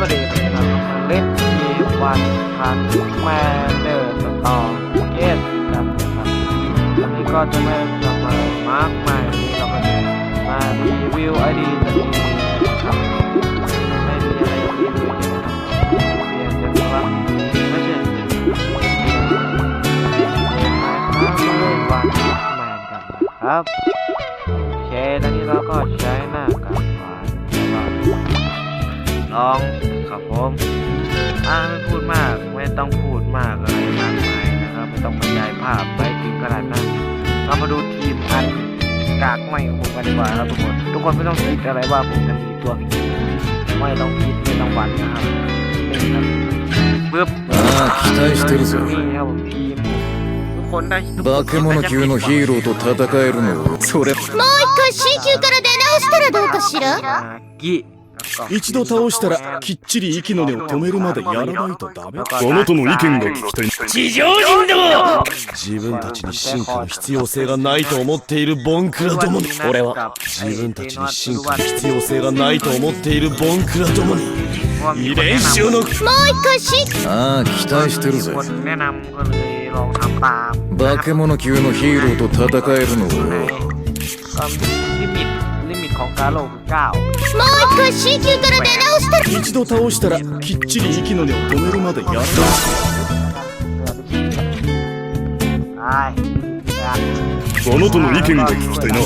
วัสดีครับมาเล่นเกมวันพันแมนเดอร์สตอร์เกตกันนะครับวันนี้ก็จะไม่ทำอะไรมากมายวันนี้เราก็จะมารีวิวไอดีสตรีมครับไม่มีอะไรรีวิวเลยนะครับเพียงแต่ว่าไม่ใช่เกมนะครับมาเล่นวันแมนกันนะครับโอเคตอนนี้เราก็ใช้หน้ากากหวานลอง ครับผมอ่าไม่พูดมากไม่ต้องพูดมากอะไรมากมายนะครับ ไม่ต้องบรรยายภาพไปถึงขนาดนั้นเรามาดูทีมอันกากไม่ของผมกันดีกว่าครับทุกคนทุกคนไม่ต้องคิดอะไรว่าผมจะมีตัวผีไม่ต้องคิดไม่ต้องหวั่นนะครับนี่ครับปึ๊บ ああ期待してるぞ นี่ครับผมทีมผมทุกคนได้ทุกคน 化け物級のヒーローと戦えるのそれもう一回新旧から出直したらどうかしら อ่ากิแล้วก็ 一度倒したらきっちり息の根を止めるまでやらないとダメあなたの意見が聞きたい。地上人ども！自分たちに進化の必要性がないと思っているボンクラどもに俺は。自分たちに進化の必要性がないと思っているボンクラどもに遺伝子のもう一回し。ああ期待してるぜ。化け物級のヒーローと戦えるのがよ ของการโลคือ9もう一回新旧から出直したら一度倒したらきっちり息の根を止めるまでやらない ไอ้ あなたの意見が聞きたいな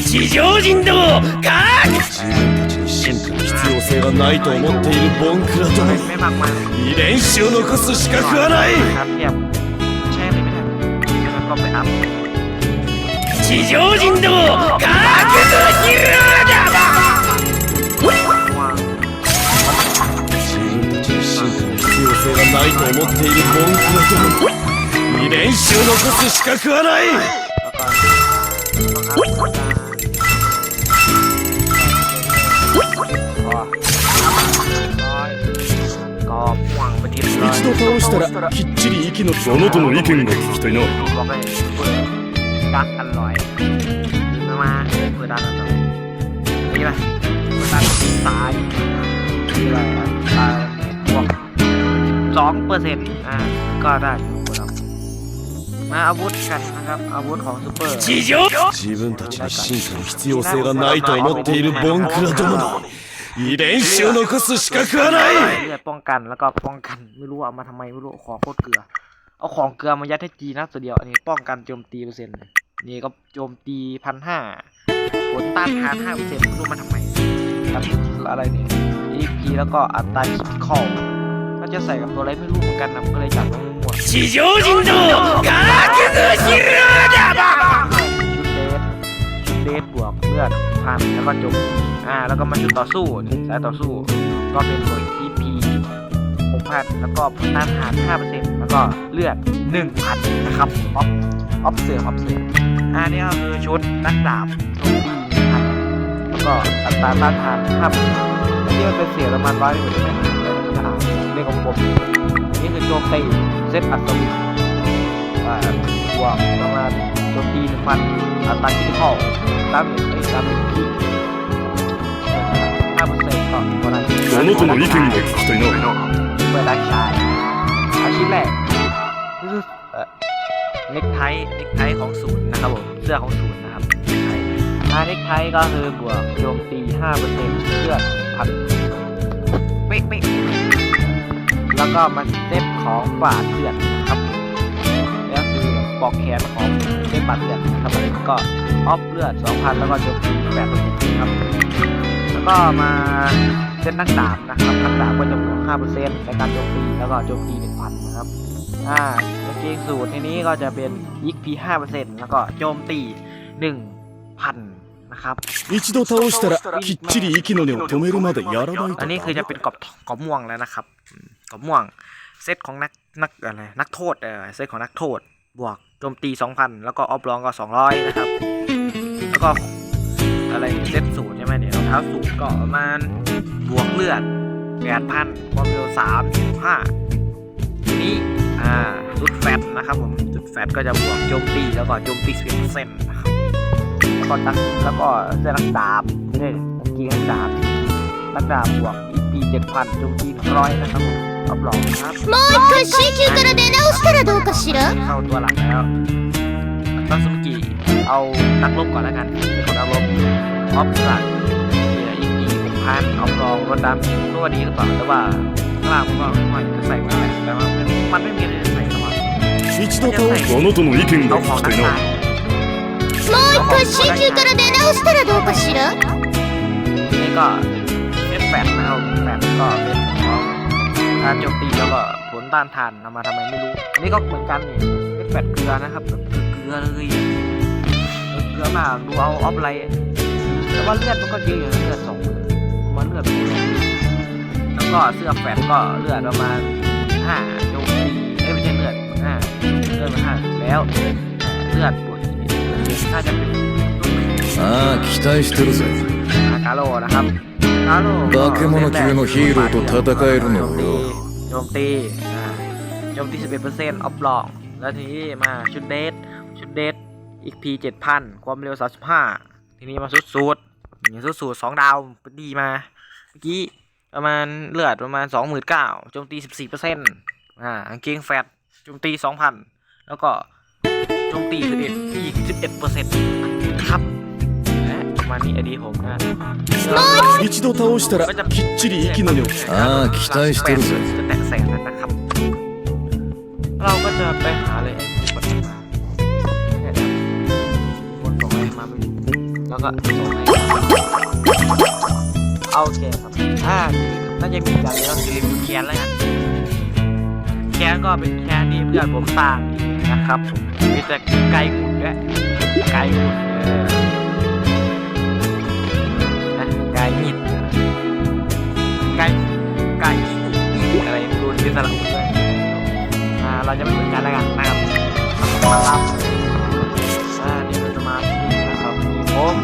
地上人どもか自分たちに進化の必要性がないと思っているボンクラども ไม่มากมาย に遺伝子を残す資格はない ครับเทียบแช่ไม่ได้แล้วก็ไปอัพ 地上人ども覚 を残す資格はない แล้วก็ต้องอัพก็ม่วงไปทีละร้อย 一度倒したらきっちり息のあなたの意見が聞きたいな บอกให้เปิดดักอร่อยมามาเปิดดักอร่อยนี่ป่ะเปิดดักซ้ายนี่อะไรอ่ะอ่าบวกสองเปอร์เซ็นต์อ่าก็ได้อยู่ครับ มาอาวุธกันนะครับอาวุธของซูเปอร์ 地上自分たちに進化の必要性がないと思っているボンクラどもに遺伝子を残す資格はない เลือดป้องกันแล้วก็ป้องกันไม่รู้เอามาทำไมไม่รู้ของโคตรเกลือ เอาของเกลือมายัดให้จีนะตัวเดียวอันนี้ป้องกันโจมตีเปอร์เซ็นต์นี่ก็โจมตีพันห้าผลต้านทานห้าเปอร์เซ็นต์ไม่รู้มาทำไมครับอะไรเนี่ย EP แล้วก็อัตราคิดคอล ันจะใส่กับตัวอะไรไม่รู้เหมือนกันนะผมก็เลยจับมามั่วๆชิจูจินโดกาคิซึชิรุดาบะชุดเดสชุดเดสบวกเลือดพันแล้วก็จบอ่าแล้วก็มาชุดต่อสู้นี่สายต่อสู้ ก็เป็นหน่วย TP 6,000แล้วก็ต้านทาน5%แล้วก็เลือด 1,000 นะครับออฟออฟเสือออฟเสืออันนี้ก็คือชุดนักดาบโจมตี1,000แล้วก็อัตราต้านทาน5%ที่มันเป็นเสียประมาณร้อยหนึ่ง เลขของผมนี่คือโจมตีเซตอัศวินอ่าบวกประมาณโจมตีหนึ่งพันอัตราคิดเข้าตามหนึ่งไอ้ตามหนึ่งที่ห้าเปอร์เซ็นต์ต่อคนนั้น あなたの意見が聞きたいな เปิดด้านซ้ายอาชิ้นแรกคือเอ่อเน็กไทเน็กไทของศูนย์นะครับผมเสื้อของศูนย์นะครับเน็กไทอ่าเน็กไทก็คือบวกโจมตี5%เลือดพันเป๊ะเป๊ะ แล้วก็มาเซตของบาดเลือดนะครับแล้วคือปอกแขนของเซตบาดเลือดนะครับอันนี้ก็ออฟเลือด2,000 แล้วก็โจมตี8%ครับ แล้วก็มาเส้นนักดาบนะครับนักดาบก็จะบวก5%ในการโจมตีแล้วก็โจมตี1,000นะครับ อ่ากางเกงสูตรในนี้ก็จะเป็น XP 5%แล้วก็โจมตี 1,000 นะครับ 一度倒したらきっちり息の根を止めるまでやらないと อันนี้คือจะเป็นกรอบกรอบม่วงแล้วนะครับอืม กรอบม่วง เซตของนักนักอะไรนักโทษเออเซตของนักโทษ บวกโจมตี 2,000 แล้วก็ออฟรองก็ 200 นะครับ แล้วก็อะไรเซตสูตรใช่ไหมเนี่ยรองเท้าสูตรก็ประมาณบวกเลือด 8,000ความเร็ว3 5ทีนี้อ่าจุดแฟตนะครับผมจุดแฟตก็จะบวกโจมตีแล้วก็โจมตี11%นะครับแล้วก็นักแล้วก็เสื้อนักดาบนี่กางเกงนักดาบนักดาบบวก EP ตีเจ็ดพันโจมตีร้อยนะครับผม รับรองครับ もう一回 C 級から出直したらどうかしら เข้าตัวหลักแล้วตัสมุกิเอานักรบก่อนแล้วกันที่ของนักรบออฟสันเนี่ยอีกอีหกพันออฟรองรถดำรู้ว่าดีหรือเปล่าแต่ว่าข้างล่างผมก็ไม่จะใส่มาแหละแต่ว่ามันไม่มีอะไรจะใส่เข้ามา 一度倒すあなたの意見 เอา が ของ 聞き นัก たい ตา ない もう一回 C 級から出直したらどうかしら ทีนี้ก็เป็นแฟดนะครับแฟดก็เป็นของ การโจมตีแล้วก็ผลต้านทานเอามาทำไมไม่รู้ อันนี้ก็เหมือนกันนี่เป็นแฟดเกลือนะครับแบบเกลือเลยเกลือมากดูเอาออฟไลน์แต่ว่าเลือดมันก็เยอะอยู่นะเลือดสองมันเลือดเยอะแล้วก็เสื้อแฟดก็เลือดประมาณห้าโจมตีเอ้ยไม่ใช่เลือดห้าเลือดมันห้าแล้วเลือดปวดน่าจะเป็น ああ期待してるぜ อากาโร่นะครับกาโร่ 化け物級のヒーローと戦えるのよ โจมตีอ่าโจมตี 11%ออฟลอง แล้วทีนี้มาชุดเดทชุดเดทอีกพี7,000 ความเร็ว 35 ทีนี้มาสุดสูตรอย่างสุดสูตร2ดาวดีมา เมื่อกี้ประมาณเลือดประมาณ 29,000โจมตี 14%อ่ากางเกงแฟตโจมตี 2,000 แล้วก็โจมตี11อีก11%ครับและประ มาณนี้อดีผมนะ 一度倒したらきっちり息の根をああ期待してるぜ จะแตะแสงแล้วนะครับ เราก็จะไปหาเลยไอ้กดมาเนี่ยนะกดส่งอะไรมาไม่รู้แล้วก็ส่งให้เอาโอเคครับอ่าน่าจะมีการเลี้ยงคือรีวิวแคนแล้วกันแคนก็เป็นแคนที่เพื่อนผมสร้างเองนะครับผมมีแต่ไก่หุ่นด้วยไก่หุ่นเออ ไก่หินไก่ไก่หินอะไรไม่รู้เป็นสลับด้วยอ่าเราจะไม่เหมือนกันแล้วกันนะครับมาครับอ่านี่เราจะมาที่นะครับมีผม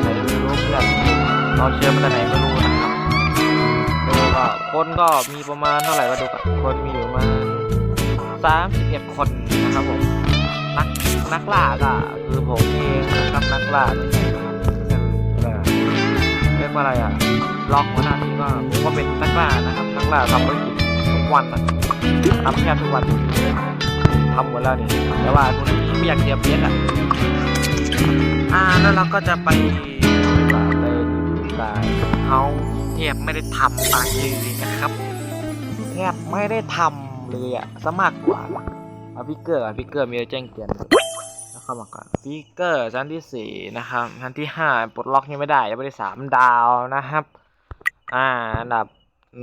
ใครไม่รู้เพื่อนเราเชิญมาจากไหนไม่รู้นะครับดูก็คนก็มีประมาณเท่าไหร่มาดูก่อนคนมีอยู่ประมาณสามสิบเอ็ดคนนะครับผมนักนักล่าก็คือผมเองนะครับนักล่าไม่ใช่ ว่าอะไรอะล็อกหัวหน้าที่ก็ผมก็เป็นนักล่านะครับนักล่าทำภารกิจทุกวันนะทำแค่ทุกวันทำหมดแล้วนี่แต่ว่าคนนี้ไม่อยากเสียเพียนอะอ่าแล้วเราก็จะไปแบบไปแบบเขาแทบไม่ได้ทำอะไรเลยนะครับแทบไม่ได้ทำเลยอะสมากกว่าเอาพิกเกอร์อะพิกเกอร์มีอะไรแจ้งเตือน เข้ามาก่อนพิกเกอร์ชั้นที่สี่นะครับชั้นที่ห้าปลดล็อกยังไม่ได้ยังไม่ได้สามดาวนะครับ อ่าอันดับ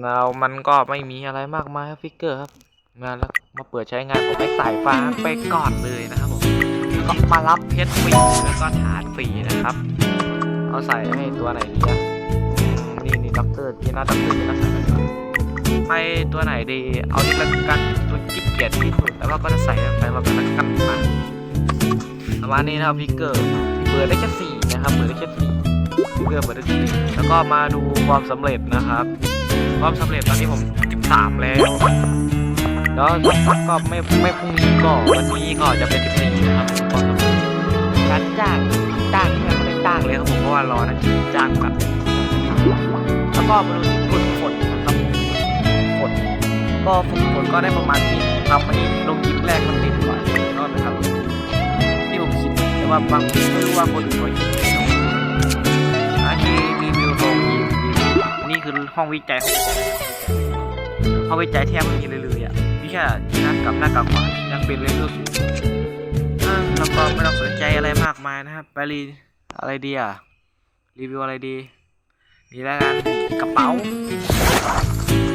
เรามันก็ไม่มีอะไรมากมายครับฟิกเกอร์ครับมาแล้วมาเปิดใช้งานผมไปสายฟ้าไปก่อนเลยนะครับผมแล้วก็มารับเพชรฟรีแล้วก็ฐานฟรีนะครับ เอาใส่ให้ตัวไหนดีอะอืมนี่นี่ด็อกเตอร์ที่น่าด็อกเตอร์ที่น่าใส่ไปก่อนไปตัวไหนดี เอาที่ละกันตัวกิ๊กเกียจที่สุดแล้วก็จะใส่ไปเราก็จะกันมา มาณนี้นะครับฟิกเกอร์เปิดได้แค่สี่นะครับเปิดได้แค่สี่เพื่อเปิดได้ทีแล้วก็มาดูความสำเร็จนะครับ ความสำเร็จตอนนี้ผม13แล้วแล้วก็ไม่ไม่พรุ่งนี้ก็วันนี้ก็จะเป็น14นะครับความสำเร็จการจ้างจ้างที่ไม่ได้จ้างเลยครับผมเพราะว่ารอนะจ้างครับแล้วก็มาดูที่ฝึกฝนนะครับฝนก็ฝึกฝนก็ได้ประมาณที่ทำอันนี้ลงคลิปแรกมันติดกว่าก็น ว่าบางทีไม่รู้ว่าคนอื่นเขาคิดยังไงอันนี้รีวิวโรงยิมนี่คือห้องวิจัยห้องวิจัยแทบไม่มีเลยเลยอะมีแค่ที่นัดกับหน้ากากขวายังเป็นเลเวลสูงแล้วก็ไม่ต้องสนใจอะไรมากมายนะครับไปรีอะไรดีอะรีวิวอะไรดีนี่แล้วกันกระเป๋า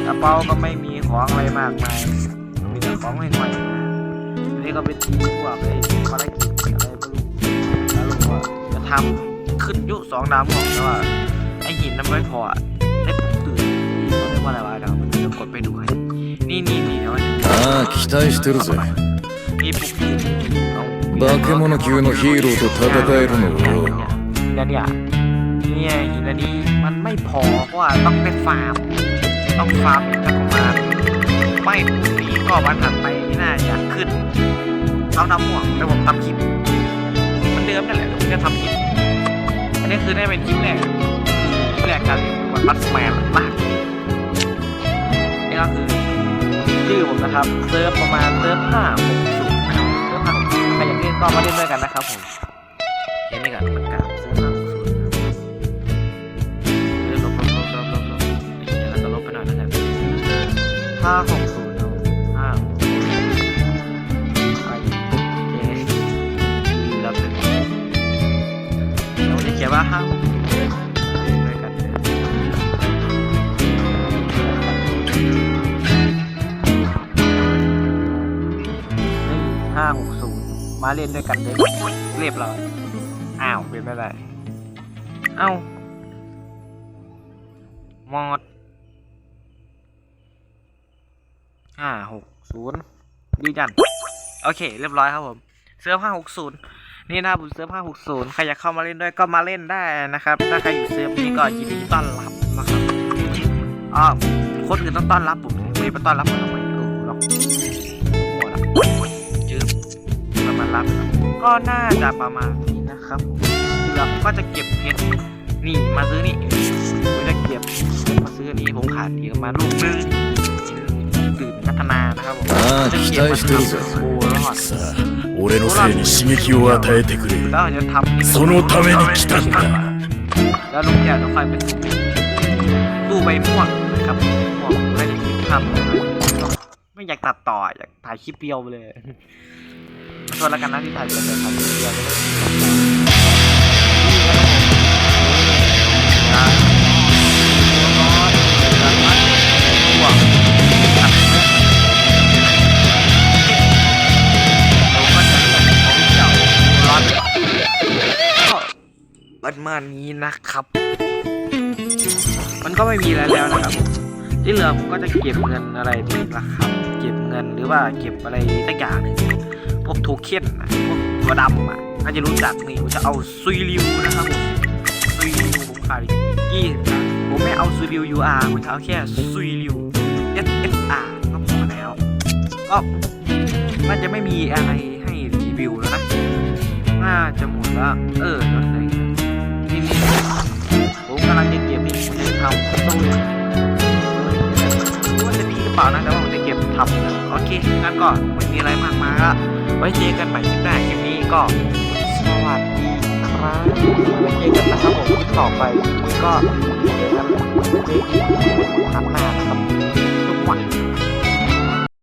กระเป๋าก็ไม่มีของอะไรมากมายมีแต่ของห่วยๆนนี้ก็เป็นทีมพวกไอ้ภารกิ ทำ ขึ้นยุสองดาวของแต่ว่าไอหินนั้นไม่พออะได้ผมตื่นเขาเรียกว่าอะไรวะดาวมันจะกดไปดูให้นี่นี่นี่นะว่า ああ期待してるぜ มีปุ๊บตื่นเอา 化け物級のヒーローと戦えるのよ เนี่ยเนี่ยเนี่ยหินอันนี้มันไม่พอเพราะว่าต้องไปฟาร์มต้องฟาร์มอีกสักประมาณไม่พรุ่งนี้ก็วันถัดไปน่าจะขึ้นเอาทำห่วงแล้วผมทำคลิปเหมันเดิมนั่นแหละผมจะทำคลิป อั นนี้คือได้เป็นคลิปแรกคือคลิปแรกการรีวิววันบัสแมนมากนี่ก็คือชื่อผมนะครับเซิร์ฟประมาณเซิร์ฟห้าหกศูนย์เซิร์ฟห้าหกศูนย์ใครอยากเล่นก็มาเล่นด้วยกันนะครับผมเล่นนี่ก่อนมันกาบเซิร์ฟห้าหกศูนย์เดี๋ยวลบลบลบลบลบลบเดี๋ยวเราจะลบไปหน่อยนะครับห้าหก นี่ห้าหกศูนย์เล่นด้วยกันเลยห้าหกศูนย์มาเล่นด้วยกันเลยเรียบร้อยอ้าวเป็นไม่ได้เอ้ามอดห้าหกศูนย์ยืนยันโอเค เรียบร้อยครับผมเซิร์ฟห้าหกศูนย์ นี่นะบผมเซิร์ฟ560 ใครอยากเข้ามาเล่นด้วยก็มาเล่นได้นะครับ ถ้าใครอยู่เซิร์ฟนี้ก็ยินดีต้อนรับนะครับอ๋อคนอื่นต้องต้อนรับผมไม่มาต้อนรับผมทำไมเออหรอกหมดละจืดมันมารับ ก็น่าจะประมาณนี้นะครับเราก็จะเก็บเพชรนี่มาซื้อนี่ผมจะเก็บมาซื้อนี้ผมขาดอีกมาลูกนึงตื่นพัฒนานะครับผมจะเก็บมาทำเป็โบรอด 俺のせいに刺激を与えてくれ แล้วเราจะทำ そのために来たんだ แล้วลุงแก้วจะค่อยเป็นตู้ใบม่วงนะครับม่วงไม่ได้คิดทำไม่อยากตัดต่ออยากถ่ายคลิปเดียวไปเลยขอโทษแล้วกันนะที่ถ่ายเดียวเลยถ่ายคลิปเดียว มาณนี้นะครับ มันก็ไม่มีอะไรแล้วนะครับ ที่เหลือผมก็จะเก็บเงินอะไรดีละครับ เก็บเงินหรือว่าเก็บอะไรสักอย่างหนึ่งพวกโทเค็นนะพวกตัวดำอะน่าจะรู้จักนี่ผมจะเอาซุยริวนะครับผมซุยริวผมขายยี่สิบนผมไม่เอาซุยริว UR ผมจะเอาแค่ซุยริว SSR ก็พอแล้วก็น่าจะไม่มีอะไรให้รีวิวแล้วนะ น่าจะหมดแล้ว เออำตู้เนี่ยว่าจะดีหรือเปล่านะแต่ว่าผมจะเก็บทำนะโอเคงั้นก็ไม่มีอะไรมากมายละไว้เจอกันใหม่คลิปหน้าคลิปนี้ก็สวัสดีครับไว้เจอกันนะครับผมคลิปต่อไปคลิปนี้ก็เจอกันในคลิปหน้านะครับทุกวัน